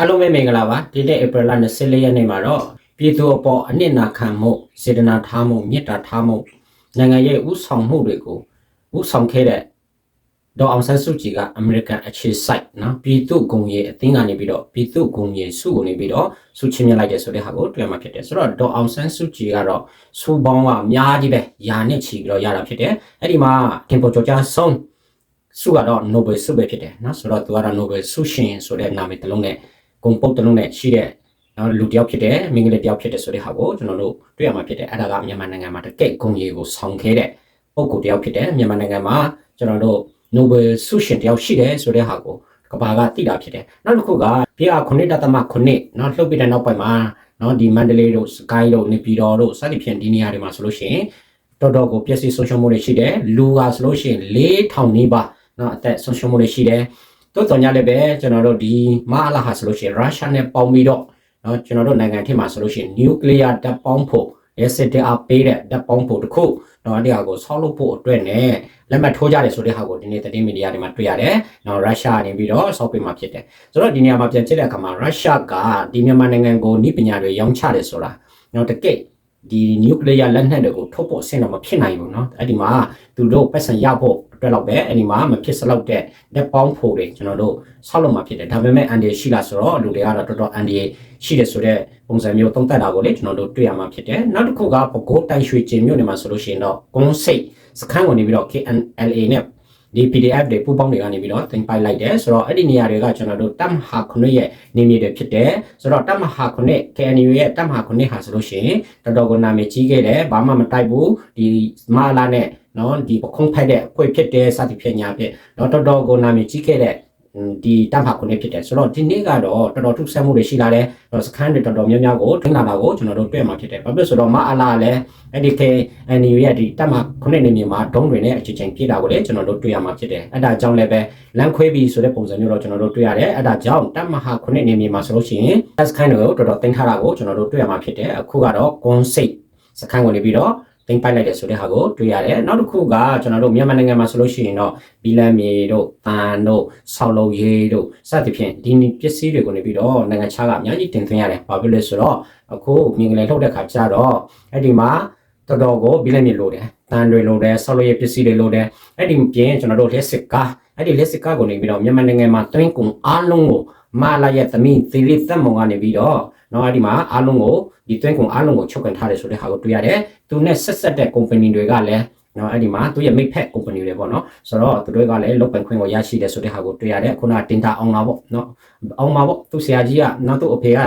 အားလုံးပဲမင်္ဂလာပါဒီနေ့ဧပြီလ24ရက်နေ့မှာတော့ပြည်သူအပေါ်အနစ်နာခံမှုစေတနာထားမှုမေတ္တာထားမှုနိုင်ငံရဲ့ဥဆောင်မှုတွေကိုဥဆောင်ခဲ့တဲ့ဒေါ်အောင်ဆန်းစုကြည်ကအမေရိကန်အခြေစိုက်နော်ပြည်သူဂုံရဲ့အသင်းကနေပြီးတော့ပြည်သူဂုံရဲ့စုကိုနေပြီးတော့စုချင်းမြလိုက်တဲ့ဆိုတဲ့ဟာကိုတွေ့မှာဖြစ်တယ်ဆိုတော့ဒေါ်အောင်ဆန်းစုကြည်ကတော့စုပေါင်းကအများကြီးပဲယာနဲ့ချီပြီးတော့ရတာဖြစ်တယ်အဲ့ဒီမှာတင်ပေါ်ကျော်ကြားဆုံးစုကတော့ Nobel ဆုပဲဖြစ်တယ်နော်ဆိုတော့သူကတော့ Nobel ဆုရှင်ဆိုတဲ့နာမည်တစ်လုံးနဲ့ ဂုံပုတ်တစ်လုံးနဲ့ရှိတဲ့နော်လူတစ်ယောက်ဖြစ်တယ်မင်္ဂလာတစ်ယောက်ဖြစ်တယ်ဆိုတဲ့ဟာကိုကျွန်တော်တို့တွေ့ရမှာဖြစ်တယ်အဲ့ဒါကမြန်မာနိုင်ငံမှာတကယ့်ဂုံရီကိုဆောင်ခဲ့တဲ့ပုဂ္ဂိုလ်တစ်ယောက်ဖြစ်တယ်မြန်မာနိုင်ငံမှာကျွန်တော်တို့ Nobel ဆုရှင်တစ်ယောက်ရှိတယ်ဆိုတဲ့ဟာကိုကဘာကသိတာဖြစ်တယ်နောက်တစ်ခုကပြည့်9.9နော်လှုပ်ပြီးတဲ့နောက်ပိုင်းမှာနော်ဒီမန္တလေးတို့စကိုင်းတို့နေပြည်တော်တို့စသဖြင့်ဒီနေရာတွေမှာဆိုလို့ရှိရင်တော်တော်ကိုပျက်စီးဆုံးရှုံးမှုတွေရှိတယ်လူကဆိုလို့ရှိရင်4000နီးပါးနော်အသက်ဆုံးရှုံးမှုတွေရှိတယ် တိုးတော်ညလည်းပဲကျွန်တော်တို့ဒီမအလာဟာဆိုလို့ရှိရင်ရုရှားနဲ့ပေါင်းပြီးတော့เนาะကျွန်တော်တို့နိုင်ငံထဲမှာဆိုလို့ရှိရင် nuclear တပ်ပေါင်းဖို့ asset အပေးတဲ့တပ်ပေါင်းဖို့တခုเนาะဒီဟာကိုဆောက်လုပ်ဖို့အတွက်နဲ့လက်မှတ်ထိုးကြတယ်ဆိုတဲ့ဟာကိုဒီနေ့သတင်းမီဒီယာတွေမှာတွေ့ရတယ်เนาะရုရှားနေပြီးတော့ဆောက်ပေးမှာဖြစ်တယ်ဆိုတော့ဒီနေရာမှာပြန်ကြည့်တဲ့အခါမှာရုရှားကဒီမြန်မာနိုင်ငံကိုဤပညာတွေရောင်းချတယ်ဆိုတာเนาะတကယ့်ဒီ nuclear လက်နက်တွေကိုထုတ်ဖို့အဆင့်တော့မဖြစ်နိုင်ဘူးเนาะအဲ့ဒီမှာသူတို့ပတ်စံရဖို့ အတွက်တော့ပဲအဲ့ဒီမှာမဖြစ်စလောက်တဲ့လက်ပေါင်းဖို့တွေကျွန်တော်တို့ဆောက်လုပ်မှာဖြစ်တယ်ဒါပေမဲ့အန်ဒီရှိလားဆိုတော့လူတွေကတော့တော်တော်အန်ဒီရှိတယ်ဆိုတော့ပုံစံမျိုးသုံးသပ်တာကိုလေကျွန်တော်တို့တွေ့ရမှာဖြစ်တယ်နောက်တစ်ခုကပကိုးတိုင်ရွှေကျင်မြို့နယ်မှာဆိုလို့ရှိရင်တော့ကွန်စိတ်စခန်းကိုနေပြီးတော့ KNLA နဲ့ဒီ PDF တွေပူပေါင်းတွေကနေပြီးတော့တင်ပိုက်လိုက်တယ်ဆိုတော့အဲ့ဒီနေရာတွေကကျွန်တော်တို့တမ်ဟာခုနှစ်ရဲ့နေမြေတွေဖြစ်တယ်ဆိုတော့တမ်ဟာခုနှစ် KNU ရဲ့တမ်ဟာခုနှစ်ဟာဆိုလို့ရှိရင်တော်တော်ကိုနာမည်ကြီးခဲ့တယ်ဘာမှမတိုက်ဘူးဒီမာလာနဲ့ နော်ဒီပခုံးဖက်တဲ့အဖွဲ့ဖြစ်တဲ့စသဖြင့်ညာဖြစ်တော့တော်တော်ကိုနာမည်ကြီးခဲ့တဲ့ဒီတမ်ဟာခုနှစ်ဖြစ်တယ်ဆိုတော့ဒီနေ့ကတော့တော်တော်ထုဆက်မှုတွေရှိလာတယ်တော့စခန်းတွေတော်တော်များများကိုထိန်းလာတာကိုကျွန်တော်တို့တွေ့မှာဖြစ်တယ်ဘာဖြစ်လို့ဆိုတော့မအလာလည်းအဲ့ဒီကေအန်ယူရဲ့ဒီတမ်ဟာခုနှစ်နေမြေမှာဒုံးတွေနဲ့အချင်းချင်းပြေးတာကိုလည်းကျွန်တော်တို့တွေ့ရမှာဖြစ်တယ်အဲ့ဒါကြောင့်လည်းပဲလမ်းခွဲပြီးဆိုတဲ့ပုံစံမျိုးတော့ကျွန်တော်တို့တွေ့ရတယ်အဲ့ဒါကြောင့်တမ်ဟာခုနှစ်နေမြေမှာဆိုလို့ရှိရင်စခန်းတွေကိုတော်တော်တင်ထားတာကိုကျွန်တော်တို့တွေ့ရမှာဖြစ်တယ်အခုကတော့ကွန်စိတ်စခန်းကိုနေပြီးတော့ တင်ပိုက်လိုက်တယ်ဆိုတဲ့ဟာကိုတွေ့ရတယ်နောက်တစ်ခုကကျွန်တော်တို့မြန်မာနိုင်ငံမှာဆိုလို့ရှိရင်တော့ဘီလန်မြေတို့တန်တို့ဆောက်လုပ်ရေးတို့စသဖြင့်ဒီပစ္စည်းတွေကိုနေပြီးတော့နိုင်ငံခြားကအများကြီးတင်သွင်းရတယ်ဘာဖြစ်လဲဆိုတော့အခုမြင်ကလေးထုတ်တဲ့ခါကျတော့အဲ့ဒီမှာတော်တော်ကိုဘီလန်မြေလိုတယ်တန်တွေလိုတယ်ဆောက်လုပ်ရေးပစ္စည်းတွေလိုတယ်အဲ့ဒီပြင်ကျွန်တော်တို့လက်စစ်ကားအဲ့ဒီလက်စစ်ကားကိုနေပြီးတော့မြန်မာနိုင်ငံမှာတွင်းကုန်အားလုံးကိုမာလာရဲ့သမီးသီရိသက်မုံကနေပြီးတော့ နော်အဲ့ဒီမှာအားလုံးကိုဒီတွင်းကုန်အားလုံးကိုချုပ်ကန်ထားတယ်ဆိုတဲ့ဟာကိုတွေ့ရတယ်သူနဲ့ဆက်ဆက်တဲ့ company တွေကလည်းနော်အဲ့ဒီမှာသူရဲ့မိတ်ဖက် company တွေပေါ့နော်ဆိုတော့သူတို့ကလည်းလုတ်ပန်ခွင့်ကိုရရှိတယ်ဆိုတဲ့ဟာကိုတွေ့ရတယ်ခုနတင်တာအောင်လာပေါ့နော်အောင်ပါပေါ့သူဆရာကြီးကနောက်သူ့အဖေက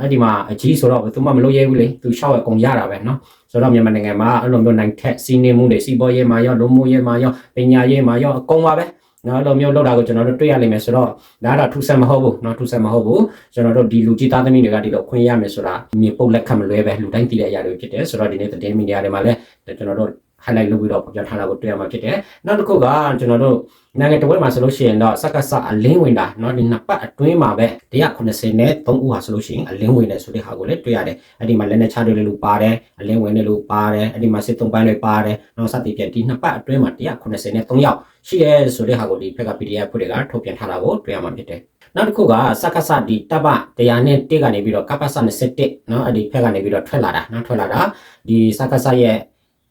အဲ့ဒီမှာအကြီးဆိုတော့သူမှမလုပ်ရဲဘူးလေသူရှောက်ရအကုန်ရတာပဲနော်ဆိုတော့မြန်မာနိုင်ငံမှာအဲ့လိုမျိုးနိုင်ထက်စီးနေမှုတွေစီးပွားရေးမှာရောလူမှုရေးမှာရောပညာရေးမှာရောအကုန်ပါပဲ နော်အဲ့လိုမျိုးလောက်တာကိုကျွန်တော်တို့တွေ့ရနိုင်မယ်ဆိုတော့ဒါတော့ထူဆန်မဟုတ်ဘူးနော်ထူဆန်မဟုတ်ဘူးကျွန်တော်တို့ဒီလူကြီးသားသမီးတွေကဒီလိုခွင့်ရမယ်ဆိုတာမြေပုတ်လက်ခံမလွဲပဲလူတိုင်းသိတဲ့အရာတွေဖြစ်တယ်ဆိုတော့ဒီနေ့သတင်းမီဒီယာတွေမှာလည်းကျွန်တော်တို့ highlight လုပ်ပြီးတော့ပြောထားတာကိုတွေ့ရမှာဖြစ်တယ်နောက်တစ်ခုကကျွန်တော်တို့နိုင်ငံတော်ဘက်မှာဆိုလို့ရှိရင်တော့စက္ကစအလင်းဝင်တာเนาะဒီနှစ်ပတ်အတွင်းမှာပဲ190နဲ့3ဦးဟာဆိုလို့ရှိရင်အလင်းဝင်တယ်ဆိုတဲ့ဟာကိုလည်းတွေ့ရတယ်အဲ့ဒီမှာလက်နဲ့ချတွေလူပါတယ်အလင်းဝင်တယ်လူပါတယ်အဲ့ဒီမှာစစ်သုံးပန်းတွေပါတယ်เนาะစသည်ဖြင့်ဒီနှစ်ပတ်အတွင်းမှာ190နဲ့3ယောက်ရှိရဲဆိုတဲ့ဟာကိုဒီဘက်က PDF ဖွဲ့တွေကထုတ်ပြန်ထားတာကိုတွေ့ရမှာဖြစ်တယ်နောက်တစ်ခုကစက္ကစဒီတပ်ပတရားနဲ့1ကနေပြီးတော့ကပ္ပစ21เนาะအဲ့ဒီဘက်ကနေပြီးတော့ထွက်လာတာเนาะထွက်လာတာဒီစက္ကစရဲ့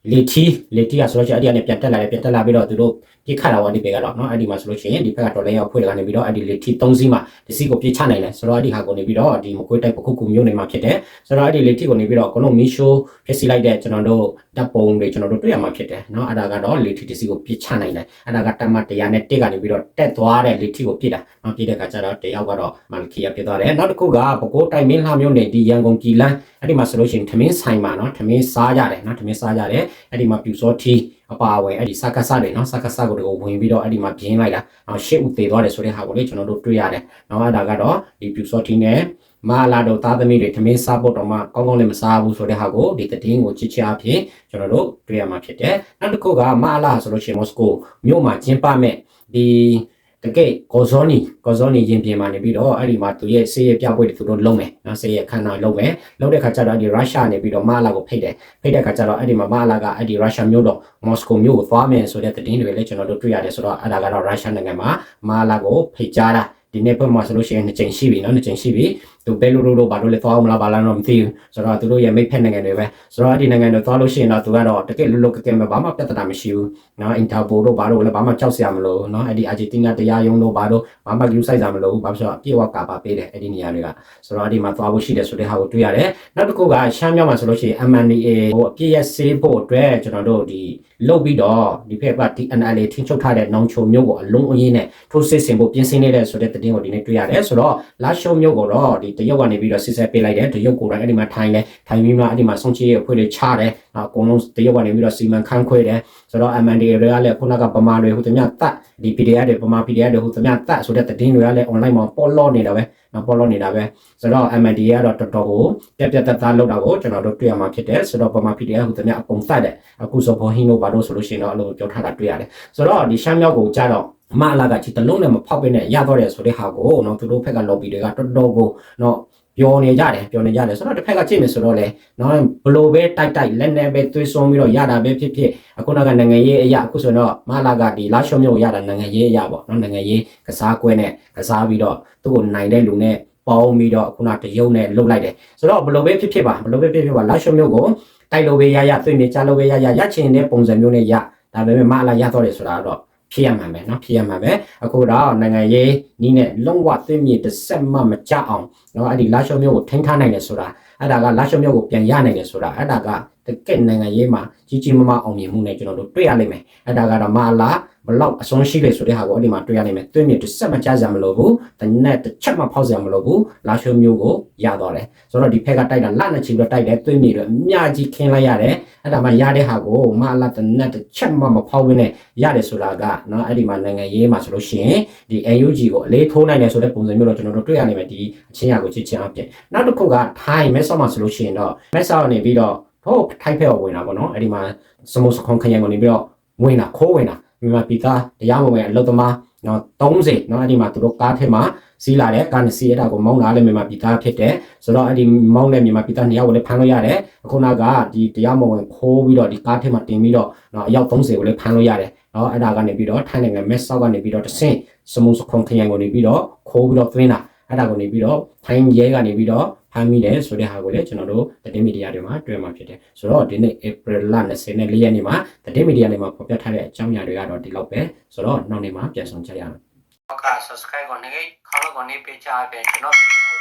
လေတီလေတီကဆိုတော့အဲ့ဒီကနေပြန်တက်လာတယ်ပြန်တက်လာပြီးတော့သူတို့ပြစ်ခတ်လာတော့ဒီဘက်ကတော့နော်အဲ့ဒီမှာဆိုလို့ရှိရင်ဒီဘက်ကတော်လည်းရောက်ဖွင့်လာနေပြီးတော့အဲ့ဒီလေတီ၃စီးမှာဒီစီးကိုပြစ်ချနိုင်တယ်ဆိုတော့အဲ့ဒီဟာကိုနေပြီးတော့ဒီမကွေးတိုက်ပခုတ်ကူမျိုးနေမှာဖြစ်တယ်ဆိုတော့အဲ့ဒီလေတီကိုနေပြီးတော့အကုန်လုံးမီရှိုးဖြစ်စီလိုက်တဲ့ကျွန်တော်တို့တပ်ပုံတွေကျွန်တော်တို့တွေ့ရမှာဖြစ်တယ်နော်အဲ့ဒါကတော့လေတီဒီစီးကိုပြစ်ချနိုင်တယ်အဲ့ဒါကတမတ်100နဲ့တက်ကနေပြီးတော့တက်သွားတဲ့လေတီကိုပြစ်တာနော်ပြစ်တဲ့အခါကျတော့တယောက်ကတော့မန်ခီယာပြစ်သွားတယ်နောက်တစ်ခုကပကိုးတိုက်မင်းလှမျိုးနေဒီရန်ကုန်ကြည်လန်းအဲ့ဒီမှာဆိုလို့ရှိရင်ထမင်းဆိုင်မှာနော်ထမင်းစားကြတယ်နော်ထမင်းစားကြတယ်အဲ့ဒီမှာပြူစောထီအပါအဝင်အဲ့ဒီစကားစတွေနော်စကားစကိုတကိုဝင်ပြီးတော့အဲ့ဒီမှာပြင်းလိုက်တာနော်ရှစ်ဦးသေးသွားတယ်ဆိုတဲ့ဟာကိုလေကျွန်တော်တို့တွေ့ရတယ်နော်အဲ့ဒါကတော့ဒီပြူစောထီနဲ့မာလာတို့သားသမီးတွေထမင်းစားဖို့တော့မှကောင်းကောင်းလည်းမစားဘူးဆိုတဲ့ဟာကိုဒီတည်င်းကိုချစ်ချအဖြစ်ကျွန်တော်တို့တွေ့ရမှာဖြစ်တယ်နောက်တစ်ခုကမာလာဆိုလို့ရှိရင်မော်စကိုမြို့မှာကျင်းပမဲ့ဒီ တကယ်ကောဇောနီကောဇောနီရင်ပြင်မှာနေပြီးတော့အဲ့ဒီမှာသူရဲ့ဆေးရပြပွဲတွေသူတို့လုံးမယ်နော်ဆေးရခန္ဓာလုံးမယ်လုံးတဲ့ခါကျတော့ဒီရုရှားနေပြီးတော့မာလာကိုဖိတ်တယ်ဖိတ်တဲ့ခါကျတော့အဲ့ဒီမှာမာလာကအဲ့ဒီရုရှားမြို့တော့မော်စကိုမြို့ကိုသွားမယ်ဆိုတဲ့သတင်းတွေလည်းကျွန်တော်တို့တွေ့ရတယ်ဆိုတော့အဲ့ဒါကတော့ရုရှားနိုင်ငံမှာမာလာကိုဖိတ်ကြားတာဒီနေ့ဘက်မှာဆိုလို့ရှိရင်နှစ်ချိန်ရှိပြီနော်နှစ်ချိန်ရှိပြီ သူဘဲလို့လို့ဘာလို့လဲသွားအောင်မလားဘာလားတော့မသိဘူးဆိုတော့သူတို့ရဲ့မိတ်ဖက်နိုင်ငံတွေပဲဆိုတော့ဒီနိုင်ငံတွေသွားလို့ရှိရင်တော့သူကတော့တကယ်လွတ်လွတ်ကဲကဲဘာမှပြဿနာမရှိဘူးနော်အင်တာပိုတို့ဘာလို့လဲဘာမှကြောက်စရာမလိုနော်အဲ့ဒီအာဂျင်တီးနားတရားရုံးတို့ဘာလို့ဘာမှယူဆိုင်စရာမလိုဘူးဘာဖြစ်လို့ပြေဝကာပါပေးတယ်အဲ့ဒီနေရာတွေကဆိုတော့ဒီမှာသွားဖို့ရှိတယ်ဆိုတဲ့ဟာကိုတွေ့ရတယ်နောက်တစ်ခုကရှမ်းမြောက်မှာဆိုလို့ရှိရင် MNDA ဟိုအပြည့်ရစေးဖို့အတွက်ကျွန်တော်တို့ဒီလုတ်ပြီးတော့ဒီဖက်က TNLA ထိချုပ်ထားတဲ့နောင်ချုံမျိုးကိုအလုံးအင်းနဲ့ထိုးစစ်ဆင်ဖို့ပြင်ဆင်နေတဲ့ဆိုတဲ့သတင်းကိုဒီနေ့တွေ့ရတယ်ဆိုတော့လာရှုံမျိုးကိုတော့ဒီတရုတ်ကနေပြီးတော့စစ်ဆက်ပေးလိုက်တယ်တရုတ်ကိုယ်တိုင်အဲ့ဒီမှာထိုင်လဲထိုင်ပြီးမှအဲ့ဒီမှာဆုံးချေအဖွဲ့တွေချတယ်အကုန်လုံးတရုတ်ကနေပြီးတော့စီမံခန့်ခွဲတယ်ဆိုတော့ MNDA တွေကလည်းခုနကပမာတွေဟိုတမျှတတ်ဒီ PDF တွေပမာ PDF တွေဟိုတမျှတတ်ဆိုတဲ့သတင်းတွေကလည်း online မှာပေါ်လော့နေတာပဲနော်ပေါ်လော့နေတာပဲဆိုတော့ MNDA ကတော့တော်တော်ကိုပြက်ပြက်တတ်သားလောက်တာကိုကျွန်တော်တို့တွေ့ရမှာဖြစ်တယ်ဆိုတော့ပမာ PDF ဟိုတမျှအကုန်တတ်တယ်အခုဆိုဘောဟင်းတို့ဘာလို့ဆိုလို့ရှိရင်တော့အဲ့လိုပြောထားတာတွေ့ရတယ်ဆိုတော့ဒီရှမ်းမြောက်ကိုကြတော့အမအလာကချီတလုံးနဲ့မဖောက်ပင်းနဲ့ရတော့တယ်ဆိုတဲ့ဟာကိုနော်သူတို့ဖက်က lobby တွေကတော်တော်ကိုနော် ပြောနေကြတယ်ပြောနေကြတယ်ဆိုတော့တစ်ဖက်ကကြည့်မယ်ဆိုတော့လေနော်ဘလို့ပဲတိုက်တိုက်လက်နဲ့ပဲသွေးစွန်းပြီးတော့ရတာပဲဖြစ်ဖြစ်အခုနောက်ကနိုင်ငံရေးအရာအခုဆိုတော့မလာကဒီလာရှုံမျိုးရတာနိုင်ငံရေးအရာပေါ့နော်နိုင်ငံရေးကစားကွဲနဲ့ကစားပြီးတော့သူ့ကိုနိုင်တဲ့လူနဲ့ပေါင်းပြီးတော့ခုနတရုံနဲ့လှုပ်လိုက်တယ်ဆိုတော့ဘလို့ပဲဖြစ်ဖြစ်ပါဘလို့ပဲဖြစ်ဖြစ်ပါလာရှုံမျိုးကိုတိုက်လို့ပဲရရသွေးမြေချလို့ပဲရရရချင်တဲ့ပုံစံမျိုးနဲ့ရဒါပေမဲ့မလာရတော့တယ်ဆိုတာတော့ ဖြစ်ရမှာပဲเนาะဖြစ်ရမှာပဲအခုတော့နိုင်ငံရေးနီးနဲ့လုံးဝသိမြေတစ်ဆက်မှမကြအောင်เนาะအဲ့ဒီလာရှုံမျိုးကိုထိန်းထားနိုင်တယ်ဆိုတာအဲ့ဒါကလာရှုံမျိုးကိုပြန်ရနိုင်တယ်ဆိုတာအဲ့ဒါကတကယ့်နိုင်ငံရေးမှာကြီးကြီးမားမားအောင်မြင်မှုနဲ့ကျွန်တော်တို့တွေ့ရလိမ့်မယ်အဲ့ဒါကတော့မလာ ဘလောက်အဆုံးရှိလဲဆိုတဲ့ဟာကိုအဲ့ဒီမှာတွေ့ရနိုင်မယ်တွေ့မြင်တစ်ဆက်မကြစရာမလိုဘူးတနက်တစ်ချက်မှဖောက်စရာမလိုဘူးလာရှိုးမျိုးကိုရသွားတယ်ဆိုတော့ဒီဖက်ကတိုက်တာလက်နဲ့ချီပြီးတော့တိုက်တယ်တွေ့မြင်တော့အများကြီးခင်းလိုက်ရတယ်အဲ့ဒါမှရတဲ့ဟာကိုမအလတ်တနက်တစ်ချက်မှမဖောက်ဘဲနဲ့ရတယ်ဆိုတာကနော်အဲ့ဒီမှာနိုင်ငံရေးမှာဆိုလို့ရှိရင်ဒီ AUG ကိုအလေးထိုးနိုင်တယ်ဆိုတဲ့ပုံစံမျိုးတော့ကျွန်တော်တို့တွေ့ရနိုင်မယ်ဒီအချင်းရာကိုချစ်ချင်းအပြင်နောက်တစ်ခုကထိုင်းမဲဆောက်မှာဆိုလို့ရှိရင်တော့မဲဆောက်နေပြီးတော့ဟုတ်ထိုက်ဖက်ဝင်တာပေါ့နော်အဲ့ဒီမှာစမိုးစခွန်ခရိုင်ကိုနေပြီးတော့ဝင်တာခိုးဝင်တာ မြန်မာပြည်သားတရားမဝင်အလုပ်သမားနော်30နော်အဲ့ဒီမှာသူတို့ကားထဲမှာစီးလာတဲ့ကားနှစ်စီးအဲ့ဒါကိုမောင်းလာလဲမြန်မာပြည်သားဖြစ်တယ်ဆိုတော့အဲ့ဒီမောင်းတဲ့မြန်မာပြည်သားနှစ်ယောက်ကိုလည်းဖမ်းလို့ရတယ်အခုနကဒီတရားမဝင်ခိုးပြီးတော့ဒီကားထဲမှာတင်ပြီးတော့နော်အယောက်30ကိုလည်းဖမ်းလို့ရတယ်နော်အဲ့ဒါကနေပြီးတော့ထိုင်းနိုင်ငံမဲဆောက်ကနေပြီးတော့တဆင့်စမုစခွန်ခရိုင်ကိုနေပြီးတော့ခိုးပြီးတော့သွင်းတာအဲ့ဒါကိုနေပြီးတော့ထိုင်းရဲကနေပြီးတော့ ဖမ်းမိတယ်ဆိုတဲ့ဟာကိုလည်းကျွန်တော်တို့သတင်းမီဒီယာတွေမှာတွေ့မှာဖြစ်တယ်ဆိုတော့ဒီနေ့ April လ24ရက်နေ့မှာသတင်းမီဒီယာတွေမှာဖော်ပြထားတဲ့အကြောင်းအရာတွေကတော့ဒီလောက်ပဲဆိုတော့နောက်နေ့မှာပြန်ဆောင်ကြရအောင်က subscribe ကိုနေခေါင်းကိုနေပေးချပေးကျွန်တော်ဗီဒီယို